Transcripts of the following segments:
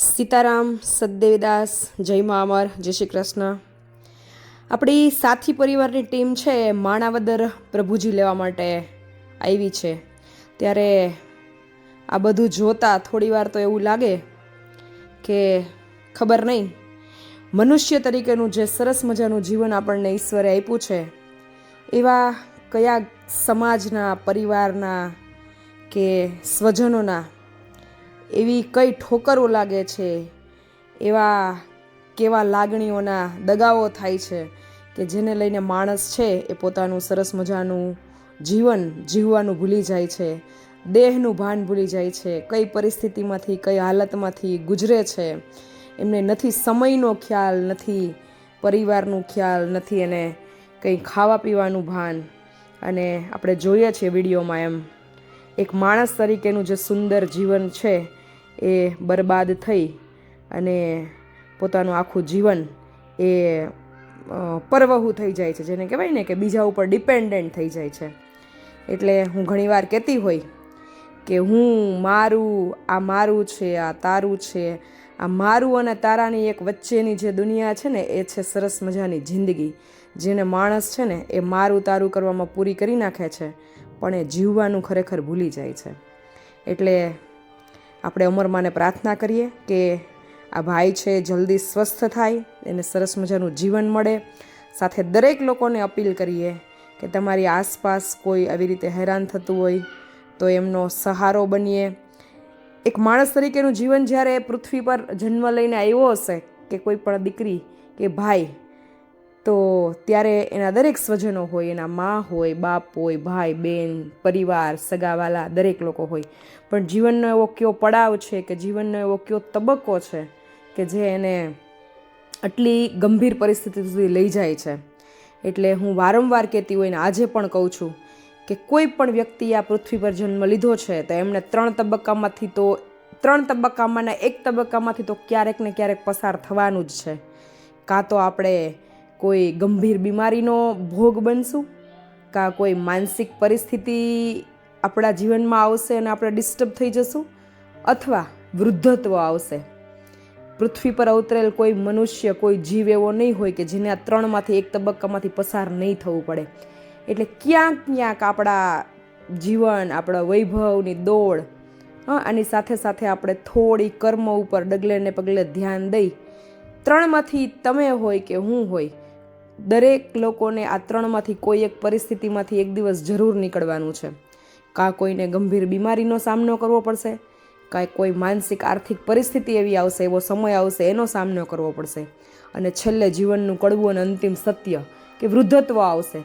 સીતારામ સદદેવદાસ જય મા અમર, જય શ્રી કૃષ્ણ. આપણી સાથી પરિવારની ટીમ છે માણાવદર પ્રભુજી લેવા માટે આવી છે. ત્યારે આ બધું જોતાં થોડી વાર તો એવું લાગે કે ખબર નહીં. મનુષ્ય તરીકેનું જે સરસ મજાનું જીવન આપણને ઈશ્વરે આપ્યું છે, એવા કયા સમાજના, પરિવારના કે સ્વજનોના એવી કઈ ઠોકરો લાગે છે, એવા કેવા લાગણીઓના દગાઓ થાય છે કે જેને લઈને માણસ છે એ પોતાનું સરસ મજાનું જીવન જીવવાનું ભૂલી જાય છે, દેહનું ભાન ભૂલી જાય છે, કઈ પરિસ્થિતિમાંથી, કઈ હાલતમાંથી ગુજરે છે. એમને નથી સમયનો ખ્યાલ, નથી પરિવારનું ખ્યાલ, નથી એને કંઈ ખાવા પીવાનું ભાન. અને આપણે જોઈએ છીએ વિડીયોમાં એમ, એક માણસ તરીકેનું જે સુંદર જીવન છે એ બરબાદ થઈ અને પોતાનું આખું જીવન એ પરવહુ થઈ જાય છે. જેને કહેવાય ને કે બીજા ઉપર ડિપેન્ડન્ટ થઈ જાય છે. એટલે હું ઘણીવાર કહેતી હોય કે હું મારું, આ મારું છે, આ તારું છે, આ મારું અને તારાની એક વચ્ચેની જે દુનિયા છે ને, એ છે સરસ મજાની જિંદગી. જેને માણસ છે ને, એ મારું તારું કરવામાં પૂરી કરી નાખે છે, પણ એ જીવવાનું ખરેખર ભૂલી જાય છે. એટલે આપણે અમરમાને પ્રાર્થના કરીએ કે આ ભાઈ છે, જલ્દી સ્વસ્થ થાય, એને સરસ મજાનું જીવન મળે. સાથે દરેક લોકોને અપીલ કરીએ કે તમારી આસપાસ કોઈ આવી રીતે હેરાન થતું હોય તો એમનો સહારો બનીએ. એક માણસ તરીકેનું જીવન જ્યારે પૃથ્વી પર જન્મ લઈને આવ્યો હશે કે કોઈ પણ દીકરી કે ભાઈ તો ત્યારે એના દરેક સ્વજનો હોય, એના મા હોય, બાપ હોય, ભાઈ, બેન, પરિવાર, સગાવાલા, દરેક લોકો હોય. પણ જીવનનો એવો કયો પડાવ છે કે જીવનનો એવો કયો તબક્કો છે કે જે એને આટલી ગંભીર પરિસ્થિતિ સુધી લઈ જાય છે. એટલે હું વારંવાર કહેતી હોય ને આજે પણ કહું છું કે કોઈ પણ વ્યક્તિ આ પૃથ્વી પર જન્મ લીધો છે, તો એમણે ત્રણ તબક્કામાંથી તો, ત્રણ તબક્કામાંના એક તબક્કામાંથી તો ક્યારેક ને ક્યારેક પસાર થવાનું જ છે. કાં તો આપણે કોઈ ગંભીર બીમારીનો ભોગ બનશું? કાં કોઈ માનસિક પરિસ્થિતિ આપણા જીવનમાં આવશે અને આપણે ડિસ્ટર્બ થઈ જશું? અથવા વૃદ્ધત્વ આવશે? પૃથ્વી પર અવતરેલ કોઈ મનુષ્ય, કોઈ જીવ એવો નહીં હોય કે જેને આ ત્રણમાંથી એક તબક્કામાંથી પસાર નહીં થવું પડે. એટલે ક્યાંક ક્યાંક આપણા જીવન, આપણા વૈભવની દોડ આની સાથે સાથે આપણે થોડી કર્મ ઉપર ડગલે ને પગલે ધ્યાન દઈ, ત્રણમાંથી તમે હોય કે હું હોય દરેક લોકોને આ ત્રણમાંથી કોઈ એક પરિસ્થિતિમાંથી એક દિવસ જરૂર નીકળવાનું છે. કાં કોઈને ગંભીર બીમારીનો સામનો કરવો પડશે, કાંઈ કોઈ માનસિક આર્થિક પરિસ્થિતિ એવી આવશે, એવો સમય આવશે, એનો સામનો કરવો પડશે. અને છેલ્લે જીવનનું કડવું અને અંતિમ સત્ય કે વૃદ્ધત્વ આવશે.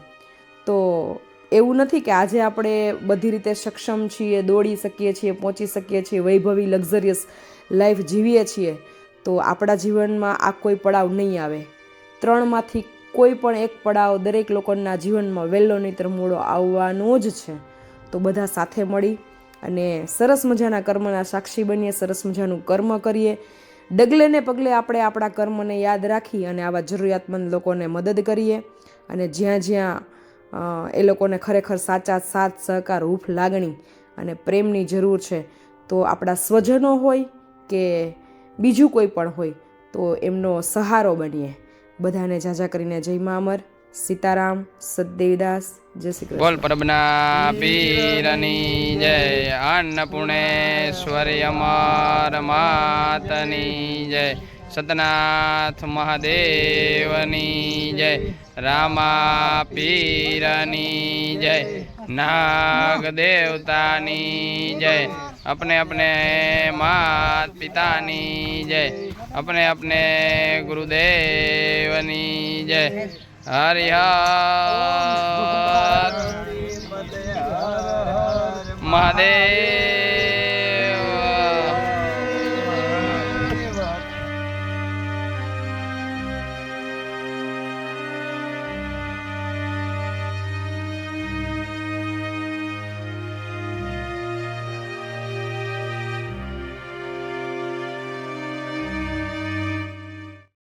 તો એવું નથી કે આજે આપણે બધી રીતે સક્ષમ છીએ, દોડી શકીએ છીએ, પહોંચી શકીએ છીએ, વૈભવી, લક્ઝરિયસ લાઈફ જીવીએ છીએ, તો આપણા જીવનમાં આ કોઈ પડાવ નહીં આવે. ત્રણમાંથી કોઈ પણ એક પડાવ દરેક લોકોના જીવનમાં વહેલો નહીતર મૂળો આવવાનો જ છે. તો બધા સાથે મળી અને સરસ મજાના કર્મના સાક્ષી બનીએ, સરસ મજાનું કર્મ કરીએ. ડગલે ને પગલે આપણે આપણા કર્મને યાદ રાખી અને આવા જરૂરિયાતમંદ લોકોને મદદ કરીએ. અને જ્યાં જ્યાં એ લોકોને ખરેખર સાચા સાથ, સહકાર, હૂફ, લાગણી અને પ્રેમની જરૂર છે, તો આપણા સ્વજનો હોય કે બીજું કોઈ પણ હોય, તો એમનો સહારો બનીએ. બધાને જાજા કરીને જય મા અમર. સીતારામ સદદેવીદાસ જય શ્રી કૃષ્ણ. બોલ પરબના પીરની જય. અન્નપૂર્ણેશ્વરી અમર માતની જય. સતનાથ મહાદેવની જય. રામા પીરની જય. નાગ દેવતાની જય. अपने अपने मात पितानी जय अपने अपने गुरुदेवनी जय हरि हर महादेव